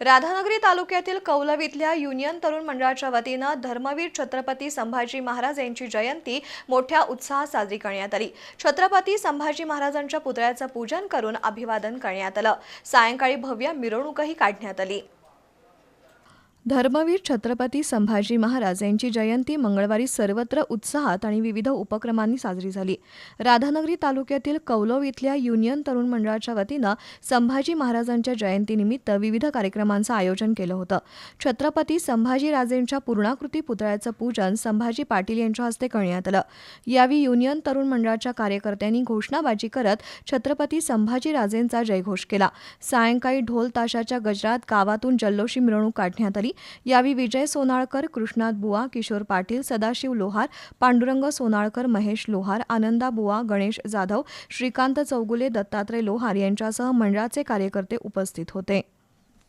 राधानगरी तालुक्यातील कौलव इथल्या युनियन तरुण मंडळाच्या वतीनं धर्मवीर छत्रपती संभाजी महाराज यांची जयंती मोठ्या उत्साहात साजरी करण्यात आली. छत्रपती संभाजी महाराजांच्या पुतळ्याचं पूजन करून अभिवादन करण्यात आलं. सायंकाळी भव्य मिरवणूकही काढण्यात आली. धर्मवीर छत्रपती संभाजी महाराज यांची जयंती मंगळवारी सर्वत्र उत्साहात आणि विविध उपक्रमांनी साजरी झाली. राधानगरी तालुक्यातील कौलव इथल्या युनियन तरुण मंडळाच्या वतीनं संभाजी महाराजांच्या जयंतीनिमित्त विविध कार्यक्रमांचं आयोजन केलं होतं. छत्रपती संभाजीराजेंच्या पूर्णाकृती पुतळ्याचं पूजन संभाजी पाटील यांच्या हस्ते करण्यात आलं. यावेळी युनियन तरुण मंडळाच्या कार्यकर्त्यांनी घोषणाबाजी करत छत्रपती संभाजीराजेंचा जयघोष केला. सायंकाळी ढोल ताशाच्या गजरात गावातून जल्लोषी मिरवणूक काढण्यात आली. यावेळी विजय सोनाळकर कृष्णात बुवा किशोर पाटील सदाशिव लोहार पांडुरंग सोनाळकर महेश लोहार आनंदा बुवा गणेश जाधव श्रीकांत चौगुले दत्तात्रय लोहार यांच्यासह मंडळाचे कार्यकर्ते उपस्थित होते.